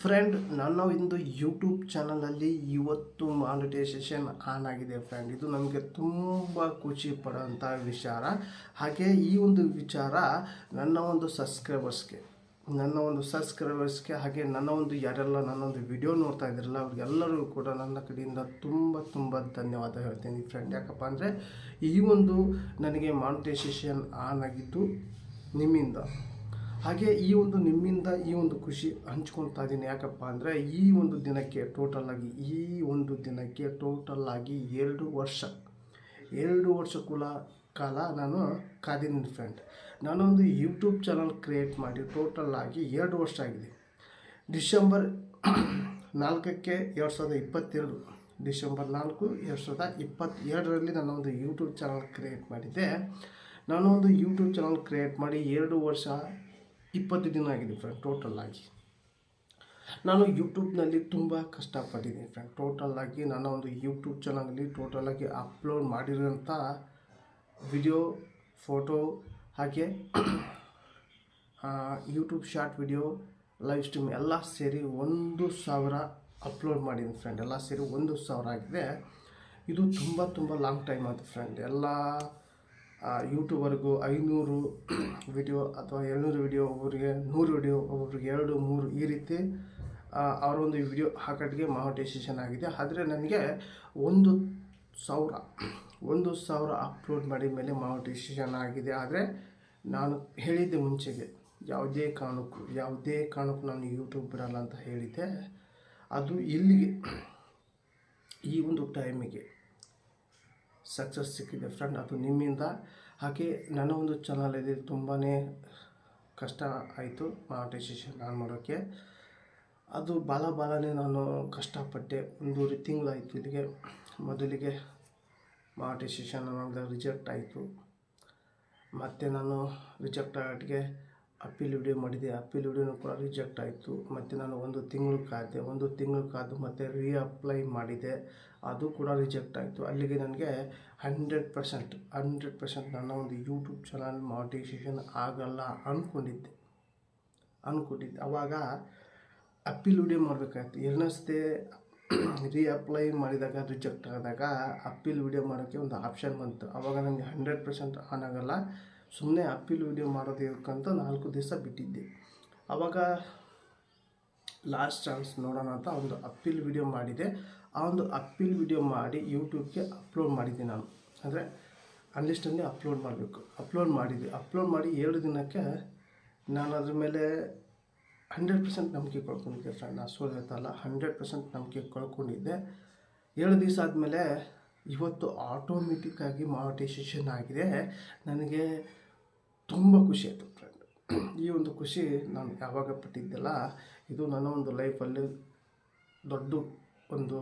Friend ನನ್ನ ಇಂದು YouTube ಚಾನಲಲ್ಲಿ ಇವತ್ತು ಮಾನಿಟೈಸೇಷನ್ ಆನ್ ಆಗಿದೆ ಫ್ರೆಂಡ್ ಇದು ನಮಗೆ ತುಂಬ ಖುಷಿ ಪಡೋಂಥ ವಿಚಾರ. ಹಾಗೆ ಈ ಒಂದು ವಿಚಾರ ನನ್ನ ಒಂದು ಸಬ್ಸ್ಕ್ರೈಬರ್ಸ್ಗೆ ನನ್ನ ಒಂದು ಸಬ್ಸ್ಕ್ರೈಬರ್ಸ್ಗೆ ಹಾಗೆ ನನ್ನ ಒಂದು ಯಾರೆಲ್ಲ ನನ್ನೊಂದು ವಿಡಿಯೋ ನೋಡ್ತಾ ಇದ್ರಲ್ಲ ಅವ್ರಿಗೆಲ್ಲರಿಗೂ ಕೂಡ ನನ್ನ ಕಡೆಯಿಂದ ತುಂಬ ತುಂಬ ಧನ್ಯವಾದ ಹೇಳ್ತೀನಿ ಫ್ರೆಂಡ್ ಯಾಕಪ್ಪ ಅಂದರೆ ಈ ಒಂದು ನನಗೆ ಮಾನಿಟೈಸೇಷನ್ ಆನ್ ಆಗಿದ್ದು ನಿಮ್ಮಿಂದ. ಹಾಗೆ ಈ ಒಂದು ನಿಮ್ಮಿಂದ ಈ ಒಂದು ಖುಷಿ ಹಂಚ್ಕೊಳ್ತಾ ಇದ್ದೀನಿ. ಯಾಕಪ್ಪ ಅಂದರೆ ಈ ಒಂದು ದಿನಕ್ಕೆ ಟೋಟಲ್ ಆಗಿ, ಈ ಒಂದು ದಿನಕ್ಕೆ ಟೋಟಲ್ ಆಗಿ ಎರಡು ವರ್ಷ ಎರಡು ವರ್ಷ ಕುಲ ಕಾಲ ನಾನು ಕಾದಿನ ಫ್ರೆಂಡ್ ನಾನೊಂದು ಯೂಟ್ಯೂಬ್ ಚಾನಲ್ ಕ್ರಿಯೇಟ್ ಮಾಡಿ ಟೋಟಲ್ ಆಗಿ ಎರಡು ವರ್ಷ ಆಗಿದೆ. ಡಿಸೆಂಬರ್ ನಾಲ್ಕಕ್ಕೆ ಎರಡು ಸಾವಿರದ ಇಪ್ಪತ್ತೆರಡು, ಡಿಸೆಂಬರ್ ನಾಲ್ಕು ಎರಡು ಸಾವಿರದ ಇಪ್ಪತ್ತೆರಡರಲ್ಲಿ ನಾನು ಒಂದು ಯೂಟ್ಯೂಬ್ ಚಾನಲ್ ಕ್ರಿಯೇಟ್ ಮಾಡಿದ್ದೆ. ನಾನು ಒಂದು ಯೂಟ್ಯೂಬ್ ಚಾನಲ್ ಕ್ರಿಯೇಟ್ ಮಾಡಿ ಎರಡು ವರ್ಷ ಇಪ್ಪತ್ತು ದಿನ ಆಗಿದೆ ಫ್ರೆಂಡ್ ಟೋಟಲ್ ಆಗಿ. ನಾನು ಯೂಟ್ಯೂಬ್ನಲ್ಲಿ ತುಂಬ ಕಷ್ಟಪಟ್ಟಿದ್ದೀನಿ ಫ್ರೆಂಡ್ ಟೋಟಲ್ ಆಗಿ ನನ್ನ ಒಂದು ಯೂಟ್ಯೂಬ್ ಚಾನಲಲ್ಲಿ ಟೋಟಲ್ ಆಗಿ ಅಪ್ಲೋಡ್ ಮಾಡಿರೋಂಥ ವಿಡಿಯೋ ಫೋಟೋ ಹಾಗೆ YouTube short video live stream ಎಲ್ಲ ಸೇರಿ ಒಂದು ಸಾವಿರ ಅಪ್ಲೋಡ್ ಮಾಡಿದ್ದೀನಿ ಫ್ರೆಂಡ್ ಎಲ್ಲ ಸೇರಿ ಒಂದು ಸಾವಿರ ಆಗಿದೆ. ಇದು ತುಂಬ ತುಂಬ ಲಾಂಗ್ ಟೈಮ್ ಆಯಿತು ಫ್ರೆಂಡ್ ಎಲ್ಲ ಯೂಟ್ಯೂಬರ್ಗೂ ಐನೂರು ವಿಡಿಯೋ ಅಥವಾ ಏಳ್ನೂರು ವಿಡಿಯೋ ಒಬ್ಬರಿಗೆ ನೂರು ವಿಡಿಯೋ ಒಬ್ಬರಿಗೆ ಎರಡು, ಮೂರು ಈ ರೀತಿ ಅವರೊಂದು ವಿಡಿಯೋ ವಿಡಿಯೋ ಹಾಕೋಟ್ಟಿಗೆ ಮಾನಿಟೈಸೇಷನ್ ಆಗಿದೆ. ಆದರೆ ನನಗೆ ಒಂದು ಸಾವಿರ ಒಂದು ಸಾವಿರ ಅಪ್ಲೋಡ್ ಮಾಡಿದ ಮೇಲೆ ಮಾನಿಟೈಸೇಷನ್ ಆಗಿದೆ. ಆದರೆ ನಾನು ಹೇಳಿದ್ದೆ ಮುಂಚೆಗೆ, ಯಾವುದೇ ಕಾರಣಕ್ಕೂ ಯಾವುದೇ ಕಾರಣಕ್ಕೂ ನಾನು ಯೂಟ್ಯೂಬ್ ಬಿಡಲ್ಲ ಅಂತ ಹೇಳಿದ್ದೆ. ಅದು ಇಲ್ಲಿಗೆ, ಈ ಒಂದು ಟೈಮಿಗೆ ಸಕ್ಸಸ್ ಸಿಕ್ಕಿದೆ ಫ್ರೆಂಡ್ ಅದು ನಿಮ್ಮಿಂದ. ಹಾಗೆ ನನ್ನ ಒಂದು ಇದೆ ತುಂಬಾ ಕಷ್ಟ ಆಯಿತು ಮಾನಿಟೈಸೇಷನ್ ನಾನು ಮಾಡೋಕ್ಕೆ. ಅದು ಬಾಲ ಬಾಲನೇ ನಾನು ಕಷ್ಟಪಟ್ಟೆ. ಒಂದೂವರೆ ತಿಂಗಳಾಯಿತು ಇಲ್ಲಿಗೆ. ಮೊದಲಿಗೆ ಮಾನಿಟೈಸೇಷನ್ ಅನ್ನೋದು ರಿಜೆಕ್ಟ್ ಆಯಿತು. ಮತ್ತು ನಾನು ರಿಜೆಕ್ಟ್ ಆಗೋಟ್ಟಿಗೆ ಅಪ್ಪೀಲ್ ವಿಡಿಯೋ ಮಾಡಿದೆ. ಅಪ್ಪೀಲ್ ವಿಡಿಯೋನು ಕೂಡ ರಿಜೆಕ್ಟ್ ಆಯಿತು. ಮತ್ತು ನಾನು ಒಂದು ತಿಂಗಳು ಕಾದೆ ಒಂದು ತಿಂಗಳು ಕಾದು ಮತ್ತು ರೀಅಪ್ಲೈ ಮಾಡಿದೆ. ಅದು ಕೂಡ ರಿಜೆಕ್ಟ್ ಆಯಿತು. ಅಲ್ಲಿಗೆ ನನಗೆ ಹಂಡ್ರೆಡ್ ಪರ್ಸೆಂಟ್ ಹಂಡ್ರೆಡ್ ಪರ್ಸೆಂಟ್ ನನ್ನ ಒಂದು ಯೂಟ್ಯೂಬ್ ಚಾನಲ್ ಮಾಡಿಟೈಸೇಷನ್ ಆಗಲ್ಲ ಅಂದ್ಕೊಂಡಿದ್ದೆ ಅಂದ್ಕೊಂಡಿದ್ದೆ ಆವಾಗ ಅಪ್ಪೀಲ್ ವಿಡಿಯೋ ಮಾಡಬೇಕಾಯ್ತು. ಎರಡನೇ ಸತಿ ರೀಅಪ್ಲೈ ಮಾಡಿದಾಗ ರಿಜೆಕ್ಟ್ ಆದಾಗ ಅಪ್ಪೀಲ್ ವಿಡಿಯೋ ಮಾಡೋಕ್ಕೆ ಒಂದು ಆಪ್ಷನ್ ಬಂತು. ಆವಾಗ ನನಗೆ ಹಂಡ್ರೆಡ್ ಪರ್ಸೆಂಟ್ ಆನ್ ಆಗೋಲ್ಲ. ಸುಮ್ಮನೆ ಅಪ್ಪೀಲ್ ವಿಡಿಯೋ ಮಾಡೋದಕ್ಕಂತ ನಾಲ್ಕು ದಿವಸ ಬಿಟ್ಟಿದ್ದೆ. ಅವಾಗ ಲಾಸ್ಟ್ ಚಾನ್ಸ್ ನೋಡೋಣ ಅಂತ ಒಂದು ಅಪ್ಪೀಲ್ ವಿಡಿಯೋ ಮಾಡಿದೆ. ಆ ಒಂದು ಅಪ್ಪೀಲ್ ವಿಡಿಯೋ ಮಾಡಿ ಯೂಟ್ಯೂಬ್ಗೆ ಅಪ್ಲೋಡ್ ಮಾಡಿದ್ದೆ ನಾನು. ಅಂದರೆ ಅನ್ಲಿಸ್ಟಲ್ಲಿ ಅಪ್ಲೋಡ್ ಮಾಡಬೇಕು. ಅಪ್ಲೋಡ್ ಮಾಡಿದ್ದೆ ಅಪ್ಲೋಡ್ ಮಾಡಿ ಏಳು ದಿನಕ್ಕೆ ನಾನು ಅದ್ರ ಮೇಲೆ ಹಂಡ್ರೆಡ್ ಪರ್ಸೆಂಟ್ ನಂಬಿಕೆ ಕಳ್ಕೊಂಡಿದ್ದೆ ಫ್ರೆಂಡ್ ನಾನು ಸುಳ್ಳು ಹೇಳ್ತಲ್ಲ ಹಂಡ್ರೆಡ್ ಪರ್ಸೆಂಟ್ ನಂಬಿಕೆ ಕಳ್ಕೊಂಡಿದ್ದೆ. ಏಳು ದಿವಸ ಆದಮೇಲೆ ಇವತ್ತು ಆಟೋಮೆಟಿಕ್ಕಾಗಿ ಮಾನಿಟೈಸೇಷನ್ ಆಗಿದೆ. ನನಗೆ ತುಂಬ ಖುಷಿ ಆಯಿತು ಫ್ರೆಂಡ್ ಈ ಒಂದು ಖುಷಿ ನಾನು ಯಾವಾಗ ಪಟ್ಟಿದ್ದೆಲ್ಲ ಇದು ನನ್ನ ಒಂದು ಲೈಫಲ್ಲಿ ದೊಡ್ಡ ಒಂದು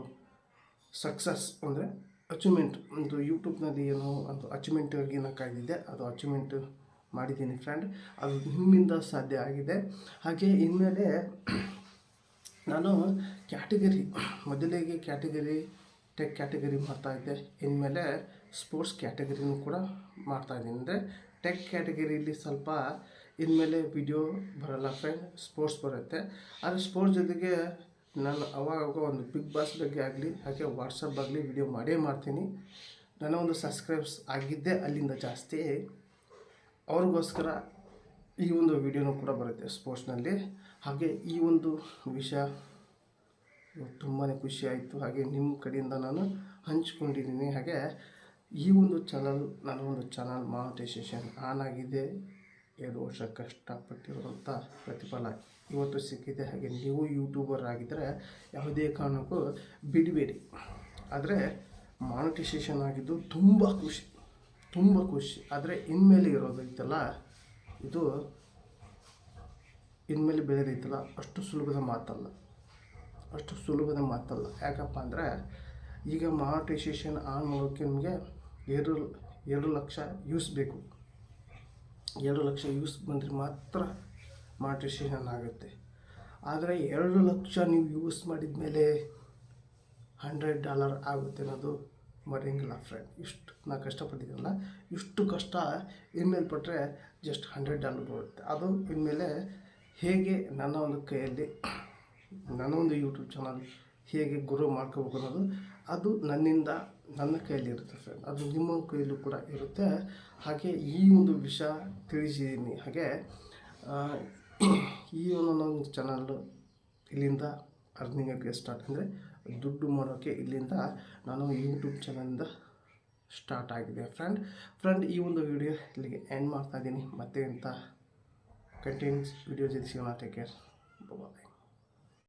ಸಕ್ಸಸ್ ಅಂದರೆ ಅಚೀವ್ಮೆಂಟ್ ಒಂದು ಯೂಟ್ಯೂಬ್ನಲ್ಲಿ ಏನೋ ಒಂದು ಅಚೀವ್ಮೆಂಟ್ ನಾನು ಕಾಯ್ದಿದ್ದೆ. ಅದು ಅಚೀವ್ಮೆಂಟ್ ಮಾಡಿದ್ದೀನಿ ಫ್ರೆಂಡ್. ಅದು ನಿಮ್ಮಿಂದ ಸಾಧ್ಯ ಆಗಿದೆ. ಹಾಗೆ ಇನ್ಮೇಲೆ ನಾನು ಕ್ಯಾಟಗರಿ, ಮೊದಲಿಗೆ ಕ್ಯಾಟಗರಿ, ಟೆಕ್ ಕ್ಯಾಟಗರಿ ಮಾಡ್ತಾಯಿದ್ದೆ ಇನ್ಮೇಲೆ ಸ್ಪೋರ್ಟ್ಸ್ ಕ್ಯಾಟಗರಿನೂ ಕೂಡ ಮಾಡ್ತಾಯಿದ್ದೀನಿ ಅಂದರೆ ಟೆಕ್ ಕ್ಯಾಟಗರಿಲಿ ಸ್ವಲ್ಪ ಇನ್ಮೇಲೆ ವಿಡಿಯೋ ಬರಲ್ಲ ಫ್ರೆಂಡ್ ಸ್ಪೋರ್ಟ್ಸ್ ಬರುತ್ತೆ. ಆದರೆ ಸ್ಪೋರ್ಟ್ಸ್ ಜೊತೆಗೆ ನಾನು ಅವಾಗ ಒಂದು ಬಿಗ್ ಬಾಸ್ ಬಗ್ಗೆ ಆಗಲಿ, ಹಾಗೆ ವಾಟ್ಸಪ್ ಆಗಲಿ ವಿಡಿಯೋ ಮಾಡೇ ಮಾಡ್ತೀನಿ. ನನ್ನ ಒಂದು ಸಬ್ಸ್ಕ್ರೈಬ್ಸ್ ಆಗಿದ್ದೇ ಅಲ್ಲಿಂದ ಜಾಸ್ತಿ. ಅವ್ರಿಗೋಸ್ಕರ ಈ ಒಂದು ವಿಡಿಯೋನೂ ಕೂಡ ಬರುತ್ತೆ ಸ್ಪೋರ್ಟ್ಸ್ನಲ್ಲಿ ಹಾಗೆ ಈ ಒಂದು ವಿಷಯ ತುಂಬಾ ಖುಷಿ ಆಯಿತು. ಹಾಗೆ ನಿಮ್ಮ ಕಡೆಯಿಂದ ನಾನು ಹಂಚ್ಕೊಂಡಿದ್ದೀನಿ. ಹಾಗೆ ಈ ಒಂದು ಚಾನಲ್ ನನ್ನ ಒಂದು ಚಾನಲ್ ಮಾನಿಟೈಸೇಷನ್ ಆನ್ ಆಗಿದೆ. ಎರಡು ವರ್ಷ ಕಷ್ಟಪಟ್ಟಿರುವಂಥ ಪ್ರತಿಫಲ ಇವತ್ತು ಸಿಕ್ಕಿದೆ. ಹಾಗೆ ನೀವು ಯೂಟ್ಯೂಬರ್ ಆಗಿದ್ದರೆ ಯಾವುದೇ ಕಾರಣಕ್ಕೂ ಬಿಡಬೇಡಿ. ಆದರೆ ಮಾನಿಟೈಸೇಷನ್ ಆಗಿದ್ದು ತುಂಬ ಖುಷಿ ತುಂಬ ಖುಷಿ. ಆದರೆ ಇನ್ಮೇಲೆ ಇರೋದೈತಲ್ಲ ಇದು ಇನ್ಮೇಲೆ ಬೆಳೆದೈತಲ್ಲ ಅಷ್ಟು ಸುಲಭದ ಮಾತಲ್ಲ. ಅಷ್ಟು ಸುಲಭದ ಮಾತಲ್ಲ. ಯಾಕಪ್ಪ ಅಂದರೆ ಈಗ ಮಾನಿಟೈಸೇಷನ್ ಆನ್ ಮಾಡೋಕ್ಕೆ ನಿಮಗೆ ಎರಡು ಎರಡು ಲಕ್ಷ ಯೂಸ್ ಬೇಕು. ಎರಡು ಲಕ್ಷ ಯೂಸ್ ಬಂದರೆ ಮಾತ್ರ ಮಾನಿಟೈಸೇಷನ್ ಆಗುತ್ತೆ. ಆದರೆ ಎರಡು ಲಕ್ಷ ನೀವು ಯೂಸ್ ಮಾಡಿದ ಮೇಲೆ ಹಂಡ್ರೆಡ್ ಡಾಲರ್ ಆಗುತ್ತೆ ಅನ್ನೋದು ಮರೆಯಂಗಿಲ್ಲ ಫ್ರೆಂಡ್ ಇಷ್ಟು ನಾ ಕಷ್ಟಪಟ್ಟಿದ್ದೀನಲ್ಲ, ಇಷ್ಟು ಕಷ್ಟ ಇನ್ಮೇಲೆ ಪಟ್ಟರೆ ಜಸ್ಟ್ ಹಂಡ್ರೆಡ್ ಡಾಲರ್ ಬರುತ್ತೆ. ಅದು ಇನ್ಮೇಲೆ ಹೇಗೆ ನನ್ನ ಒಂದು ಕೈಯಲ್ಲಿ, ನನ್ನ ಒಂದು ಯೂಟ್ಯೂಬ್ ಚಾನಲ್ ಹೇಗೆ ಗುರು ಮಾಡ್ಕೋಬೇಕು ಅನ್ನೋದು, ಅದು ನನ್ನಿಂದ ನನ್ನ ಕೈಯಲ್ಲಿ ಇರುತ್ತೆ ಫ್ರೆಂಡ್ ಅದು ನಿಮ್ಮ ಕೈಯಲ್ಲೂ ಕೂಡ ಇರುತ್ತೆ. ಹಾಗೆ ಈ ಒಂದು ವಿಷಯ ತಿಳಿಸಿದ್ದೀನಿ. ಹಾಗೆ ಈ ಒಂದು ನನ್ನ ಚಾನಲ್ ಇಲ್ಲಿಂದ ಅರ್ನಿಂಗ್ ಆಗಿ ಸ್ಟಾರ್ಟ್ ಅಂದರೆ ದುಡ್ಡು ಮಾಡೋಕ್ಕೆ ಇಲ್ಲಿಂದ ನಾನು ಯೂಟ್ಯೂಬ್ ಚಾನಲಿಂದ ಸ್ಟಾರ್ಟ್ ಆಗಿದೆ ಫ್ರೆಂಡ್ ಫ್ರೆಂಡ್ ಈ ಒಂದು ವಿಡಿಯೋ ಇಲ್ಲಿಗೆ ಎಂಡ್ ಮಾಡ್ತಾ ಇದ್ದೀನಿ. ಮತ್ತೆ ಅಂತ ಕಂಟಿನ್ಯೂಸ್ ವಿಡಿಯೋ ಜೊತೆ ಸಿಗೋಣ ಟೇಕ್ ಕೇರ್ ಬಾಯ್